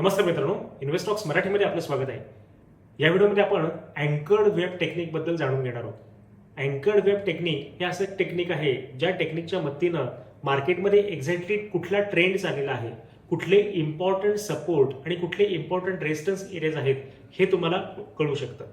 नमस्कार मित्रांनो इन्व्हेस्टॉक्स मराठीमध्ये आपलं स्वागत आहे. या व्हिडिओमध्ये आपण अँकर्ड वेब टेक्निकबद्दल जाणून घेणार आहोत. अँकर्ड वेब टेक्निक हे असं एक टेक्निक आहे ज्या टेक्निकच्या मदतीनं मार्केटमध्ये एक्झॅक्टली कुठला ट्रेंड चाललेला आहे कुठले इम्पॉर्टंट सपोर्ट आणि कुठले इम्पॉर्टंट रेजिस्टन्स एरियाज आहेत हे तुम्हाला कळू शकतं.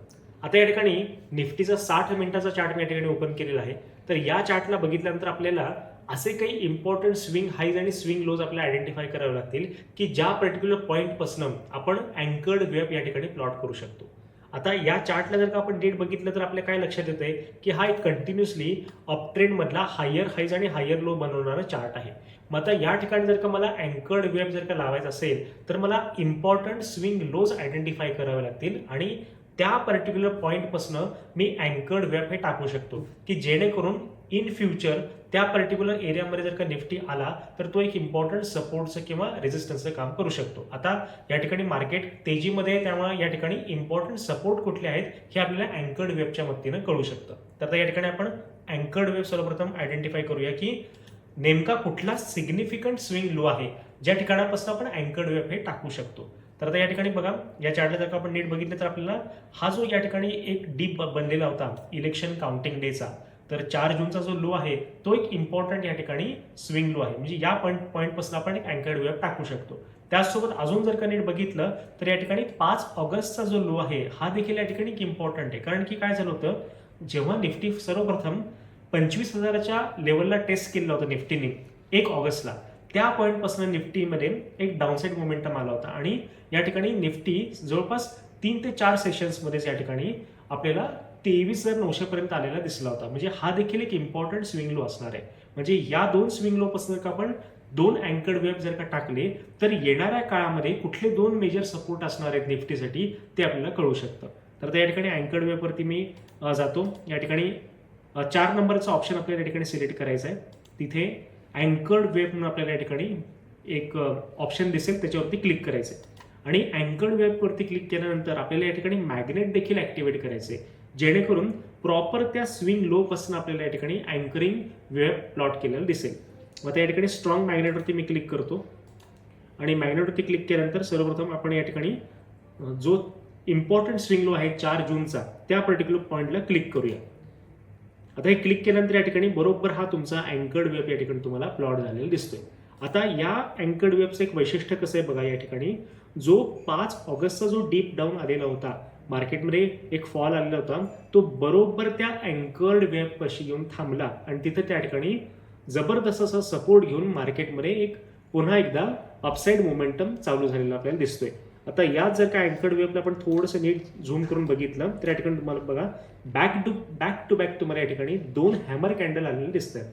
आता या ठिकाणी निफ्टीचा साठ मिनिटाचा चार्ट मी या ठिकाणी ओपन केलेला आहे. तर या चार्टला बघितल्यानंतर आपल्याला असे काही इम्पॉर्टंट स्विंग हाईज आणि स्विंग लोज आपल्याला आयडेंटिफाय करावे लागतील की ज्या पर्टिक्युलर पॉईंटपासून आपण अँकर्ड वेब या ठिकाणी प्लॉट करू शकतो. आता या चार्टला जर का आपण डेट बघितलं तर आपल्या काय लक्षात येतंय? की हा एक कंटिन्युअसली अपट्रेंडमधला हायर हाईज आणि हायर लो बनवणारा चार्ट आहे. मग आता या ठिकाणी जर का मला अँकर्ड वेब जर का लावायचं असेल तर मला इम्पॉर्टंट स्विंग लोज आयडेंटिफाय करावे लागतील आणि त्या पर्टिक्युलर पॉईंटपासून मी अँकर्ड वेब हे टाकू शकतो. की जेणेकरून इन फ्युचर त्या पर्टिक्युलर एरियामध्ये जर का निफ्टी आला तर तो एक इम्पॉर्टंट सपोर्टचं किंवा रेजिस्टन्सचं काम करू शकतो. आता या ठिकाणी मार्केट तेजीमध्ये आहे त्यामुळे या ठिकाणी इम्पॉर्टंट सपोर्ट कुठले आहेत हे आपल्याला अँकर्ड वेबच्या मदतीनं कळू शकतं. तर आता या ठिकाणी आपण अँकर्ड वेब सर्वप्रथम आयडेंटिफाय करूया की नेमका कुठला सिग्निफिकंट स्विंग लो आहे ज्या ठिकाणापासून आपण अँकर्ड वेब हे टाकू शकतो. तर आता या ठिकाणी बघा या चार्टला जर का आपण नीट बघितलं तर आपल्याला हा जो या ठिकाणी एक डीप बनलेला होता इलेक्शन काउंटिंग डेचा तर चार जूनचा जो लो आहे तो एक इम्पॉर्टंट या ठिकाणी स्विंग लो आहे. म्हणजे या पॉईंट पॉईंटपासून आपण एक अँकर्ड वेब टाकू शकतो. त्याचसोबत अजून जर का नीट बघितलं तर या ठिकाणी पाच ऑगस्टचा जो लो आहे हा देखील या ठिकाणी एक इम्पॉर्टंट आहे. कारण की काय झालं होतं जेव्हा निफ्टी सर्वप्रथम पंचवीस हजाराच्या लेवलला टेस्ट केलं होतं निफ्टीने एक ऑगस्टला त्या पॉईंटपासून निफ्टीमध्ये एक डाऊनसाईड मोमेंटम आला होता. आणि या ठिकाणी निफ्टी जवळपास तीन ते चार सेशन्समध्येच या ठिकाणी आपल्याला तेवीस हजार नऊशेपर्यंत आलेला दिसला होता. म्हणजे हा देखील एक इम्पॉर्टंट स्विंग लो असणार आहे. म्हणजे या दोन स्विंग लोपासून जर का आपण दोन अँकर्ड वेब जर का टाकले तर येणाऱ्या काळामध्ये कुठले दोन मेजर सपोर्ट असणार आहेत निफ्टीसाठी ते आपल्याला कळू शकतं. तर त्या ठिकाणी अँकर्ड वेबवरती मी जातो. या ठिकाणी चार नंबरचा ऑप्शन आपल्याला या ठिकाणी सिलेक्ट करायचा आहे तिथे अँकर्ड वेब म्हणून आपल्याला या ठिकाणी एक ऑप्शन दिसेल. त्याच्यावरती क्लिक करायचं. आहे आणि अँकर्ड वेबवरती क्लिक केल्यानंतर आपल्याला या ठिकाणी मॅग्नेट देखील ॲक्टिवेट करायचे. जेणेकरून प्रॉपर त्या स्विंग लो पासून आपल्याला या ठिकाणी अँकरिंग वेब प्लॉट केलेलं दिसेल. मग त्या ठिकाणी स्ट्रॉंग मॅग्नेटवरती मी क्लिक करतो. आणि मॅग्नेटवरती क्लिक केल्यानंतर सर्वप्रथम आपण या ठिकाणी जो इम्पॉर्टंट स्विंग लो आहे चार जूनचा त्या पर्टिक्युलर पॉईंटला क्लिक करूया. आता हे क्लिक केल्यानंतर या ठिकाणी बरोबर हा तुमचा अँकर्ड वेब या ठिकाणी तुम्हाला प्लॉट झालेला दिसतोय. आता या अँकर्ड वेबचं एक वैशिष्ट्य कसं आहे बघा या ठिकाणी? जो पाच ऑगस्टचा जो डीप डाऊन आलेला होता मार्केटमध्ये एक फॉल आलेला होता तो बरोबर त्या अँकर्ड वेबपाशी येऊन थांबला आणि तिथं त्या ठिकाणी जबरदस्त असा सपोर्ट घेऊन मार्केटमध्ये एक पुन्हा एकदा अपसाईड मोमेंटम चालू झालेला आपल्याला दिसतोय. आता या जर का अँकर्ड वेबला आपण थोडंसं नीट झूम करून बघितलं तर या ठिकाणी तुम्हाला बघा back to back to back तुम्हाला या ठिकाणी दोन हॅमर कॅन्डल आलेले दिसत आहेत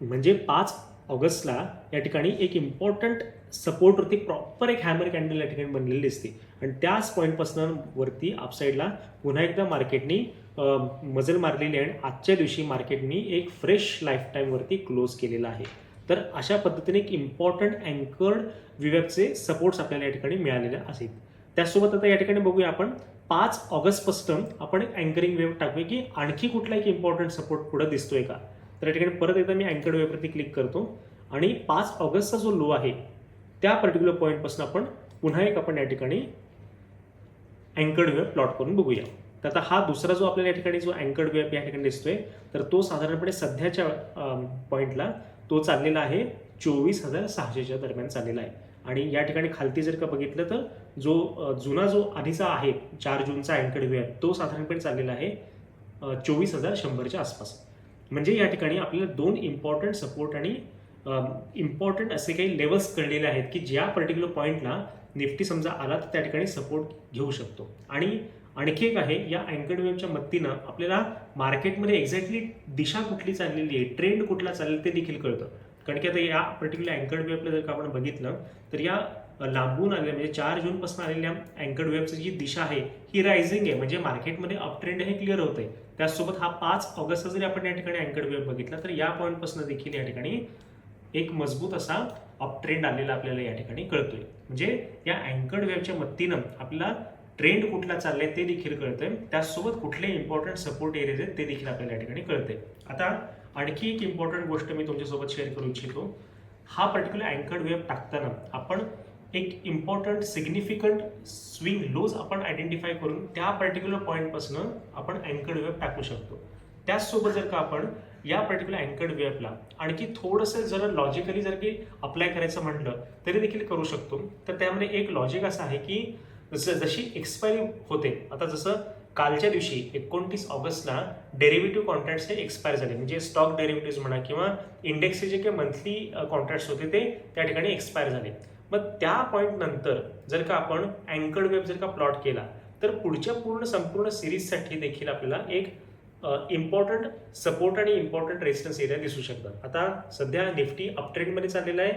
म्हणजे पाच ऑगस्टला या ठिकाणी एक इम्पॉर्टंट सपोर्टवरती प्रॉपर एक हॅमर कॅन्डल या ठिकाणी बनलेली दिसते. आणि त्याच पॉईंटपासून वरती अपसाईडला पुन्हा एकदा मार्केटनी मजल मारलेली आणि आजच्या दिवशी मार्केटनी एक फ्रेश लाईफ टाईमवरती क्लोज केलेला आहे. तर अशा पद्धतीने एक इम्पॉर्टंट अँकर्ड विवेबचे सपोर्ट्स आपल्याला या ठिकाणी मिळालेले आहेत. त्यासोबत आता या ठिकाणी बघूया आपण पाच ऑगस्टपासून आपण एक अँकरिंग वेब टाकूया की आणखी कुठला एक इम्पॉर्टंट सपोर्ट पुढे दिसतोय का? तर या ठिकाणी परत एकदा मी अँकर्ड वेबवरती क्लिक करतो आणि पाच ऑगस्टचा जो लो आहे त्या पर्टिक्युलर पॉईंटपासून आपण पुन्हा एक आपण या ठिकाणी अँकर्ड वेब प्लॉट करून बघूया. तर आता हा दुसरा जो आपल्याला या ठिकाणी जो अँकर्ड वेब या ठिकाणी दिसतोय तर तो साधारणपणे सध्याच्या पॉईंटला तो चाललेला आहे चोवीस हजार सहाशेच्या दरम्यान चाललेला आहे. आणि या ठिकाणी खालती जर का बघितलं तर जो जुना जो आधीचा आहे चार जूनचा अँकर्ड आहे तो साधारणपणे चाललेला आहे चोवीस हजार शंभरच्या आसपास. म्हणजे या ठिकाणी आपल्याला दोन इम्पॉर्टंट सपोर्ट आणि इम्पॉर्टंट असे काही लेवल्स कळलेले आहेत की ज्या पर्टिक्युलर पॉईंटला निफ्टी समजा आला तर त्या ठिकाणी सपोर्ट घेऊ शकतो. आणि आणखी एक आहे या अँकर्ड वेबच्या मदतीनं आपल्याला मार्केटमध्ये एक्झॅक्टली दिशा कुठली चाललेली आहे ट्रेंड कुठला चाललेला ते देखील कळतं. कारण की आता या पर्टिक्युलर अँकर्ड वेबला जर का आपण बघितलं तर या लांबून आलेल्या म्हणजे चार जूनपासून आलेल्या अँकर्ड वेबची जी दिशा आहे ही रायझिंग आहे. म्हणजे मार्केटमध्ये अप ट्रेंड हे क्लिअर होत आहे त्याचसोबत हा पाच ऑगस्टचा जरी आपण या ठिकाणी अँकर्ड वेब बघितला तर या पॉईंटपासून देखील या ठिकाणी एक मजबूत असा अप ट्रेंड आलेला आपल्याला या ठिकाणी कळतोय. म्हणजे या अँकर्ड वेबच्या मदतीनं आपला ट्रेंड कुठला चाललाय ते देखील कळतंय. त्याचसोबत कुठले इम्पॉर्टंट सपोर्ट एरियाज आहेत ते देखील आपल्याला या ठिकाणी कळते आता आणखी एक इम्पॉर्टंट गोष्ट मी तुमच्यासोबत शेअर करू इच्छितो. हा पर्टिक्युलर अँकर्ड वेब टाकताना आपण एक इम्पॉर्टंट सिग्निफिकंट स्विंग लोज आपण आयडेंटिफाय करून त्या पर्टिक्युलर पॉईंटपासून आपण अँकर्ड वेब टाकू शकतो. त्याचसोबत जर का आपण या पर्टिक्युलर अँकर्ड वेबला आणखी थोडंसं जर लॉजिकली जर की अप्लाय करायचं म्हटलं तरी देखील करू शकतो. तर त्यामध्ये एक लॉजिक असं आहे की जसं जशी एक्सपायरी होते आता जसं कालच्या दिवशी एकोणतीस ऑगस्टला डेरिव्हेटिव्ह कॉन्ट्रॅक्ट्स हे एक्सपायर झाले. म्हणजे स्टॉक डेरिव्हेटिव्ह म्हणा किंवा इंडेक्सचे जे काही मंथली कॉन्ट्रॅक्ट्स होते ते त्या ठिकाणी एक्सपायर झाले. मग त्या पॉईंट नंतर जर का आपण अँकर्ड वेब जर का प्लॉट केला तर पुढच्या पूर्ण संपूर्ण सिरीजसाठी देखील आपल्याला एक इम्पॉर्टंट सपोर्ट आणि इम्पॉर्टंट रेजिस्टन्स एरिया दिसू शकतात. आता सध्या निफ्टी अपट्रेंडमध्ये चाललेला आहे.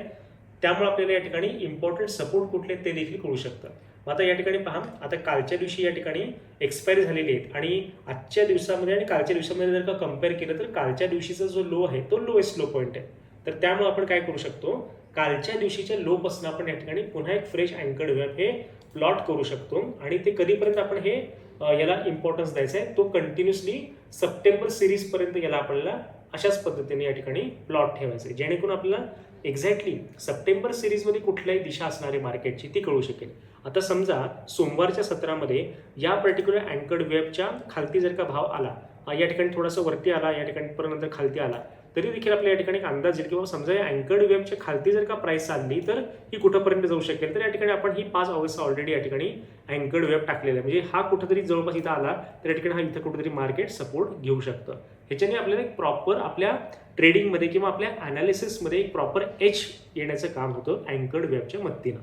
त्यामुळे आपल्याला या ठिकाणी इम्पॉर्टंट सपोर्ट कुठले आहेत ते देखील कळू शकतं. मग आता या ठिकाणी पहा आता कालच्या दिवशी या ठिकाणी एक्सपायरी झालेली आहेत. आणि आजच्या दिवसामध्ये आणि कालच्या दिवसामध्ये जर का कंपेअर केलं तर कालच्या दिवशीचा जो लो आहे तो लोएस्ट लो पॉईंट आहे. तर त्यामुळे आपण काय करू शकतो? कालच्या दिवशीच्या लो पासून आपण या ठिकाणी पुन्हा एक फ्रेश अँकर्ड वेब हे प्लॉट करू शकतो. आणि ते कधीपर्यंत आपण हे याला इम्पॉर्टन्स द्यायचा आहे तो कंटिन्युअसली सप्टेंबर सिरीजपर्यंत याला आपल्याला अशाच पद्धतीने या ठिकाणी प्लॉट ठेवायचा आहे जेणेकरून आपल्याला एक्झॅक्टली सप्टेंबर सिरीजमध्ये कुठल्याही दिशा असणारी मार्केटची ती कळू शकेल. आता समजा सोमवारच्या सत्रामध्ये या पर्टिक्युलर अँकर्ड वेबच्या खालती जर का भाव आला या ठिकाणी थोडासा वरती आला या ठिकाणी परत नंतर खालती आला तरी देखील आपल्या या ठिकाणी एक अंदाज येईल किंवा समजा या अँकर्ड वेबच्या खालती जर का प्राइस चालली तर ही कुठंपर्यंत जाऊ शकेल? तर या ठिकाणी आपण ही पाच ऑगस्ट ऑलरेडी या ठिकाणी अँकर्ड वेब टाकलेला आहे. म्हणजे हा कुठंतरी जवळपास इथं आला तर या ठिकाणी हा इथं कुठेतरी मार्केट सपोर्ट घेऊ शकतं. ह्याच्याने आपल्याला एक प्रॉपर आपल्या ट्रेडिंगमध्ये किंवा आपल्या अनालिसिसमध्ये एक प्रॉपर एच येण्याचं काम होतं अँकर्ड वेबच्या मदतीनं.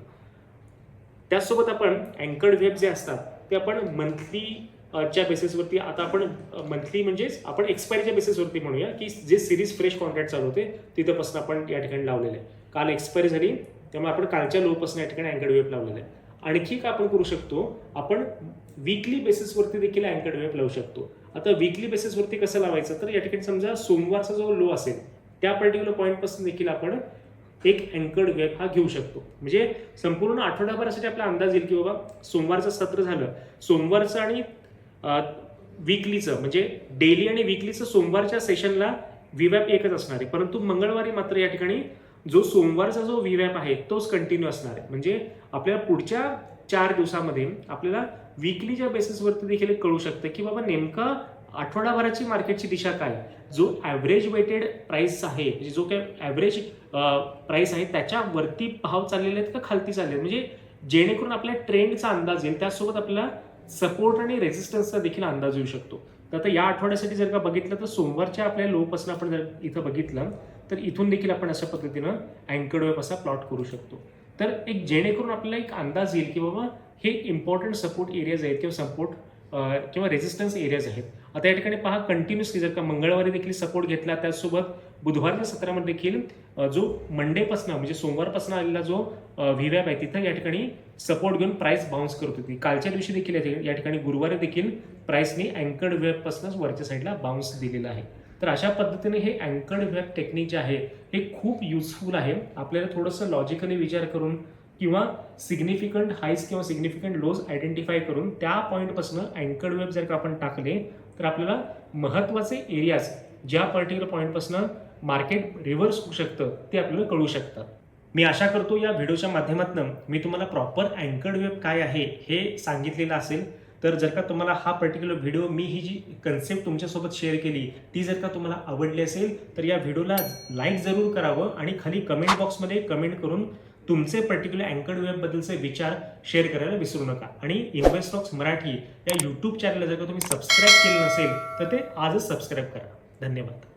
त्याचसोबत आपण अँकर्ड वेब जे असतात ते आपण मंथली च्या बेसिसवरती आता आपण मंथली म्हणजेच आपण एक्सपायरीच्या बेसिसवरती म्हणूया की जे सिरीज फ्रेश कॉन्ट्रॅक्ट चालू होते तिथंपासून आपण या ठिकाणी लावलेलं आहे. काल एक्सपायरी झाली त्यामुळे आपण कालच्या लोपासून या ठिकाणी अँकर्ड वेब लावलेलं आहे. आणखी काय आपण करू शकतो आपण वीकली बेसिसवरती देखील अँकर्ड वेब लावू शकतो. आता वीकली बेसिसवरती कसं लावायचं तर या ठिकाणी समजा सोमवारचा जो लो असेल त्या पर्टिक्युलर पॉईंटपासून देखील आपण एक अँकर्ड वेब हा घेऊ शकतो. म्हणजे संपूर्ण आठवड्याभरासाठी आपला अंदाज येईल की बाबा सोमवारचं सत्र झालं. सोमवारचं आणि वीकलीचं म्हणजे डेली आणि वीकलीचं सोमवारच्या सेशनला व्हीवॅप एकच असणार आहे. परंतु मंगळवारी मात्र या ठिकाणी जो सोमवारचा जो व्हीवॅप आहे तोच कंटिन्यू असणार आहे. म्हणजे आपल्याला पुढच्या चार दिवसामध्ये आपल्याला वीकलीच्या बेसिसवरती देखील एक कळू शकतं की बाबा नेमका आठवडाभराची मार्केटची दिशा काय? जो ॲव्हरेज वेटेड प्राईस आहे म्हणजे जो काय ॲव्हरेज प्राईस आहे त्याच्यावरती भाव चाललेले आहेत का खालती चालले आहेत? म्हणजे जेणेकरून आपल्या ट्रेंडचा अंदाज येईल. त्यासोबत आपल्याला सपोर्ट आणि रेझिस्टन्सचा देखील अंदाज येऊ शकतो. तर आता या आठवड्यासाठी जर का बघितलं तर सोमवारच्या आपल्या लोपासून आपण जर इथं बघितलं तर इथून देखील आपण अशा पद्धतीनं अँकर्ड वेब असा प्लॉट करू शकतो. तर एक जेणेकरून आपल्याला एक अंदाज येईल की बाबा हे इम्पॉर्टंट सपोर्ट एरियाज आहेत किंवा सपोर्ट किंवा रेझिस्टन्स एरियाज आहेत. आता या ठिकाणी पहा कंटिन्युअसली जर का मंगळवारी देखील सपोर्ट घेतला त्याचसोबत बुधवारच्या सत्रामध्ये देखील जो मंडेपासून म्हणजे सोमवारपासून आलेला जो व्हीवॅप आहे तिथं या ठिकाणी सपोर्ट घेऊन प्राइस बाउन्स करत होती. कालच्या दिवशी देखील या ठिकाणी- या ठिकाणी गुरुवारी देखील प्राइसने अँकर्ड वेबपासूनच वरच्या साईडला बाउन्स दिलेला आहे. तर अशा पद्धतीने हे अँकर्ड वेब टेक्निक जे आहे हे खूप युजफुल आहे. आपल्याला थोडंसं लॉजिकली विचार करून किंवा सिग्निफिकंट हाईस किंवा सिग्निफिकंट लोज आयडेंटिफाय करून त्या पॉईंटपासून अँकर्ड वेब जर का आपण टाकले तर आपल्याला महत्त्वाचे एरियाज ज्या पर्टिक्युलर पॉईंटपासून मार्केट रिव्हर्स होऊ शकतं ते आपल्याला कळू शकतात मी आशा करतो या व्हिडिओच्या माध्यमातून मी तुम्हाला प्रॉपर अँकर्ड वेब काय आहे हे सांगितलेलं असेल. तर जर का तुम्हाला हा पर्टिक्युलर व्हिडिओ मी ही जी कन्सेप्ट तुमच्यासोबत शेअर केली ती जर का तुम्हाला आवडली असेल तर या व्हिडिओला लाईक जरूर करावं आणि खाली कमेंट बॉक्समध्ये कमेंट करून तुमचे पर्टिक्युलर अँकर्ड वेबबद्दलचे विचार शेअर करायला विसरू नका. आणि इन्व्हेस्टॉक्स मराठी या यूट्यूब चॅनलला जर का तुम्ही सबस्क्राईब केलं नसेल तर ते आजच सबस्क्राईब करा. धन्यवाद.